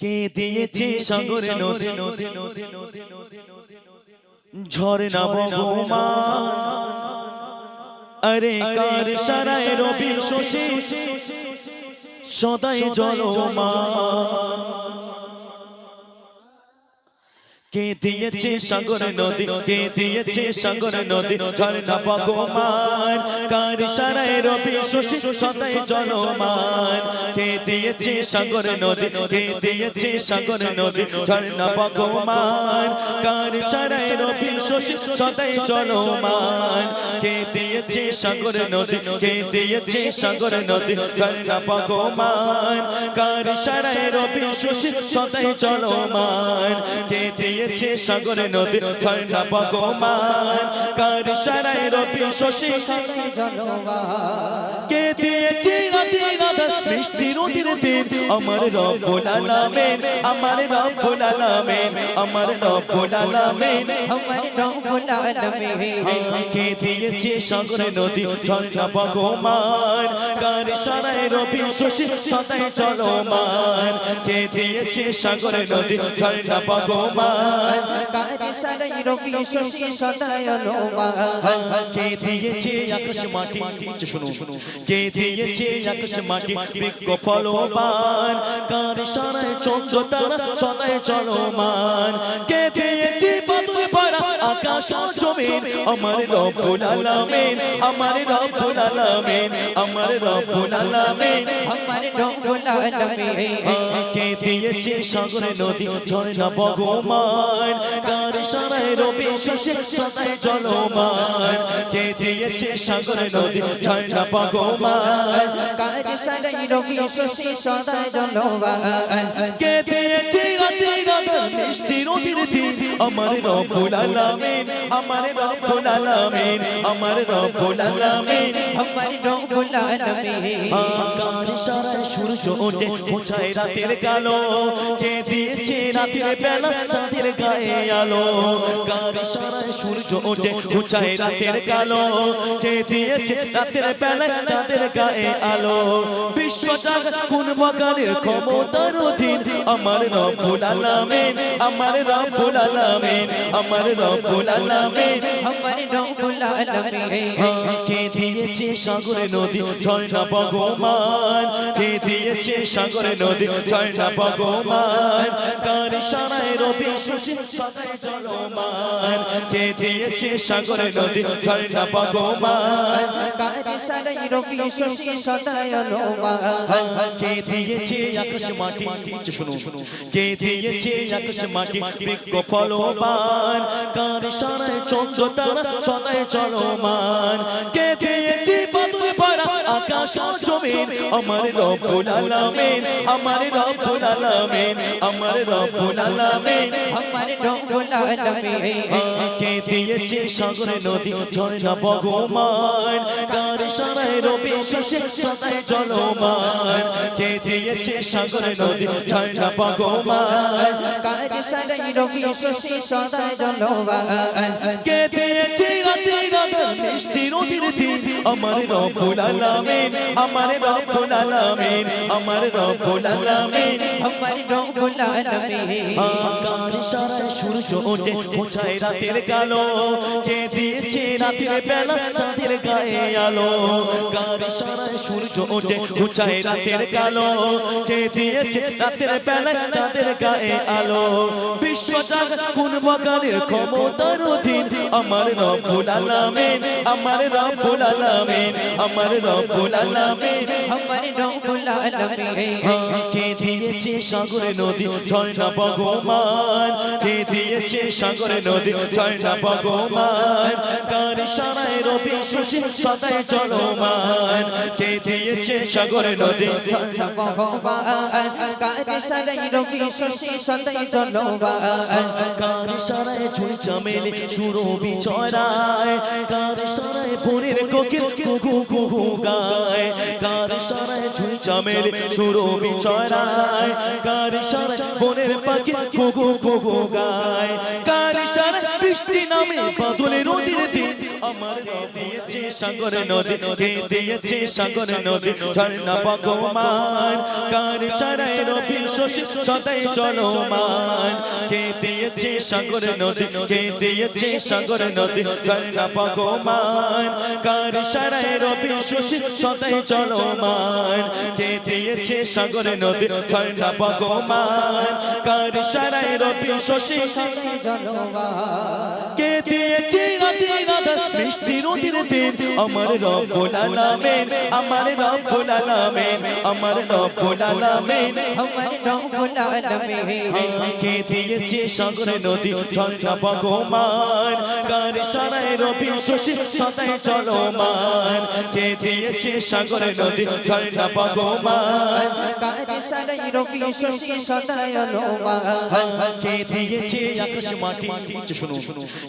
কে দিয়েছে সাগরে নদী ঝরে না ভগবান আরে কার সারায় রবি শশী সদাই জলমান কে দিয়েছে সাগর নদী কে দিয়েছে সাগর নদী ঝর্ণা ভগবান কার সারায় রবি শশী সদাই জলমান কে দিয়েছে সাগর নদী কে দিয়েছে সাগর নদী ঝর্ণা ভগবান কার সারায় রবি শশী সদাই জলমান কে দিয়েছে সাগর নদী কে দিয়েছে সাগর নদী ঝর্ণা ভগবান কার সারায় রবি শশী সদাই জলমান কে দিয়েছে সাগর নদী। ঝর্ণা ভগবান কার সারায় রবি শশী? কে দিয়েছে আধার মিষ্টি নদীর দিন। আমার রব্বুল আলামিন আমার রব্বুল আলামিন আমার রব্বুল আলামিন। আমার রব্বুল আলামিন। কে দিয়েছে সাগর নদী? ঝর্ণা ভগবান। কার সারায় রবি শশী? সদাই চলমান। কে দিয়েছে সাগর নদী? ঝর্ণা ভগবান। কারে রবি শশী? কে দিয়েছে আকাশ মাটি? শুনো কে দিয়েছে আকাশ মাটি বৃক্ষ ফলবান। কার সারায় চন্দ্র তারা সদায় চলমান। কে দিয়ে জমিন আমার রব্বুল আলামিন আমার রব্বুল আলামিন আমার রব্বুল আলামিন। আমার রব্বুল আলামিন। কে দিয়েছে সাগরে নদী ঝর্ণা ভগবান কার সারায় রবি শশী সদাই জলমান। কে দিয়েছে সাগরে নদী ঝর্ণা ভগবান কারে সারাই রবি শশী সদায় লোমান কে দিয়েছে রাতে রাধা মিষ্টি নদীর দিন আমার রব্বুল আলামিন আমার রব্বুল আলামিন আমার রব্বুল আলামিন। আমার রব্বুল আলামিন। আকার সারায় সূর্য ওঠে মোছায় রাতের কালো। কে দিয়েছে রাতের বেলা চাঁদের গায়ে আলো? কার সারায় সূর্য ওঠে মোছায় রাতের কালো। কে দিয়েছে রাতের বেলা চাঁদের গায়ে আলো? বিশ্ব জাগত কোন মকানের ক্ষমতার অধীন? আমার রব্বুল আলামিন আমার রব্বুল আলামিন। আমার রব্বুল আলামিন আমার রব্বুল আলামিন কে দিয়েছে সাগরে নদী? ঝর্ণা ভগবান। কে দিয়েছে সাগরে নদী? ঝর্ণা ভগবান। কার সারায় রবি শশী সদাই জলমান। কে দিয়েছে সাগরে নদী? ঝর্ণা ভগবান। কারে সারাই রবি শশী সদায় লোমান কে দিয়েছে আকাশ মাটি? উচ্চ কে দিয়েছে আকাশ মাটি? বৃক্ষ ফলবান। কার সারায় চন্দ্র তারা সদাই চলমান। কে দিয়েছে বাদল পাড়া আকাশ জমিন? আমার রব্বুল আলামিন আমার রব্বুল আলামিন আমার রব্বুল আলামিন। আমার রব্বুল আলামিন। কে দিয়েছে সাগরে নদী ঝর্ণা ভগবান কার সারায় রবি শশী সদাই জলমান? কে দিয়েছে সাগরে নদী ঝর্ণা ভগবান কারে সারাই রবি শশী সদায় লোমান কে আমার রব্বুল আলামিন আমার রব্বুল আলামিন আমার রব্বুল আলামিন। আমার রব্বুল আলামিন। আকার সারায় সূর্য ওঠে মোছায় রাতের কালো। কে দিয়েছে রাতের বেলা চাঁদের গায়ে আলো? কার সারায় সূর্য ওঠে মোছায় রাতের কালো। কে দিয়েছে রাতের বেলা চাঁদের গায়ে আলো? বিশ্ব জাগত কোন মকানের ক্ষমতার অধীন আমার রব্বুল আলামিন আমার রব্বুল আলামিন আমার রব্বুল আলামিন। আমার রব্বুল আলামিন। কে দিয়েছে সাগরে নদী? ঝর্ণা ভগবান। কে দিয়েছে সাগরে নদী? ঝর্ণা ভগবান। কার সারায় রবি শশী সদাই চলমান? কে দিয়েছে সাগরে নদী? ঝর্ণা ভগবান। কারে সারাই রবি শশী সদাই লোমান কার সারায় ঝুল চামেলে বিচরায়, কার সরায় পুরীর কোকিল কুকু কুকু গায়, কার সরায় কার সরায় পাখি গায়, কার সরায় বৃষ্টি নামে বাদলের রোদির আমার দিয়েছে সাগর নদী কে দিয়েছে সাগর নদী ঝর্ণা ভগবান। কার সারায় রবি শশী সদাই চলমান। কে দিয়েছে সাগর নদী? কে দিয়েছে সাগর নদী? ঝর্ণা ভগবান। কার সারায় রবি শশী সদাই চলমান। কে দিয়েছে সাগর নদী? ঝর্ণা ভগবান। কার সারায় রবি শশী কে দিয়েছে আদি নাদার মিষ্টি নদীর দিন আমার রব্বুল আলামিন আমার রব্বুল আলামিন আমার রব্বুল আলামিন। আমার রব্বুল আলামিন। কে দিয়েছে সাগর নদী ঝর্ণা ভগবান। কার সারায় রবি শশী সদাই চলমান। কে দিয়েছে সাগর নদী ঝর্ণা ভগবান। কারে সারাই রবি শশী সদাই জলবা কে দিয়েছে আকাশ মাটি শুনো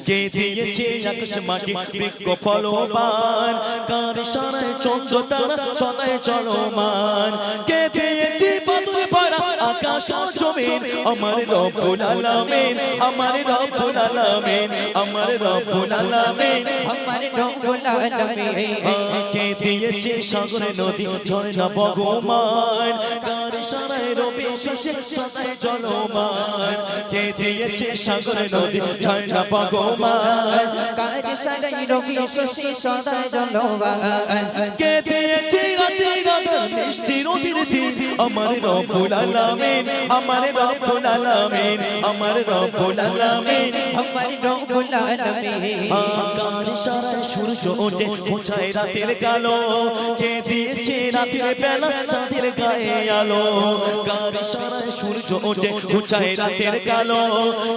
কে দিয়েছে আকাশ মাটি বৃক্ষ ফলবান কার সারায় চন্দ্র তারা সদাই চলমান। কে দিয়েছে বাদল পাড়া আকাশ জমিন? আমার রব্বুল আলামিন আমার রব্বুল আলামিন আমার রব্বুল আলামিন। আমার রব্বুল আলামিন। কে দিয়েছে সাগর নদী ঝর্ণা ভগবান? কার সারায় রবি শশী সদাই জলমান কে দিয়েছে সাগর নদী? ঝর্ণা ভগবান। কারে রবি শশী সদাই কে দিয়েছে আমার রব্বুল আলামিন আমার রব্বুল আলামিন আমার রব্বুল আলামিন। আমার রব্বুল আলামিন। আকার সারায় সূর্য ওঠে ঘুচায় রাতের কালো। কে দিয়েছে রাতের বেলা চাঁদের গায়ে আলো? কার সারায় সূর্য ওঠে ঘুচায় রাতের কালো।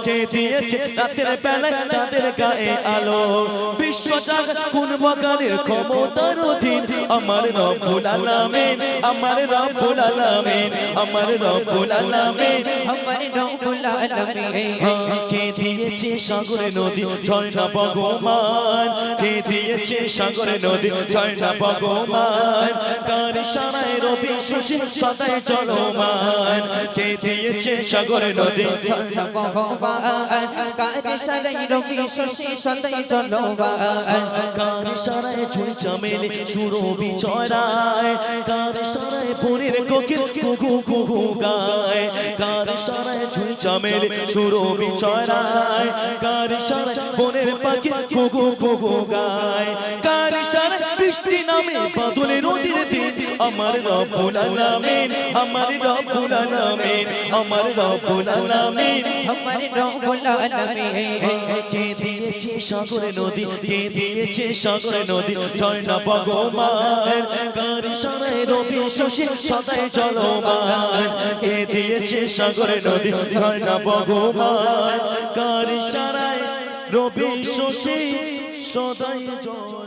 কে দিয়েছে রাতের বেলা চাঁদের গায়ে আলো? বিশ্ব জাগত কোন বকারের ক্ষমতার আমার রব্বুল আলামিন আমার রব্বুল আলামিন আমার রব্বুল আলামিন। আমার রব্বুল আলামিন। কে দিয়েছে সাগর নদী? ঝর্ণা ভগবান। কে দিয়েছে সাগর নদী? ঝর্ণা ভগবান। কার সারায় রবি শশী সদাই চলমান কে দিয়েছে সাগর নদী? ঝর্ণা ভগবান। কারে সারাই রবি শশী সদাই জলবা কার সারায় ঝুল চামেলি সুরবি চড়ায় কার সারায় পুরীর কোকিল কুকু কুকু গায়, কার সারায় ঝুল সুরবি ছড়ায় কার বনের পাখি কুকু কুকু গায়, কার বৃষ্টি নামে বাদলের নদীর আমার রব্বুল আলামিন আমার রব্বুল আলামিন আমার রব্বুল আলামিন। আমার রব্বুল আলামিন। কে দিয়েছে সাগর নদী? কে দিয়েছে সাগর নদী? ঝর্ণা ভগবান। কার সারায় রবি শশী সদাই চলমান কে দিয়েছে সাগর নদী? ঝর্ণা ভগবান। কার সারায় রবি শশী সদাই চলমান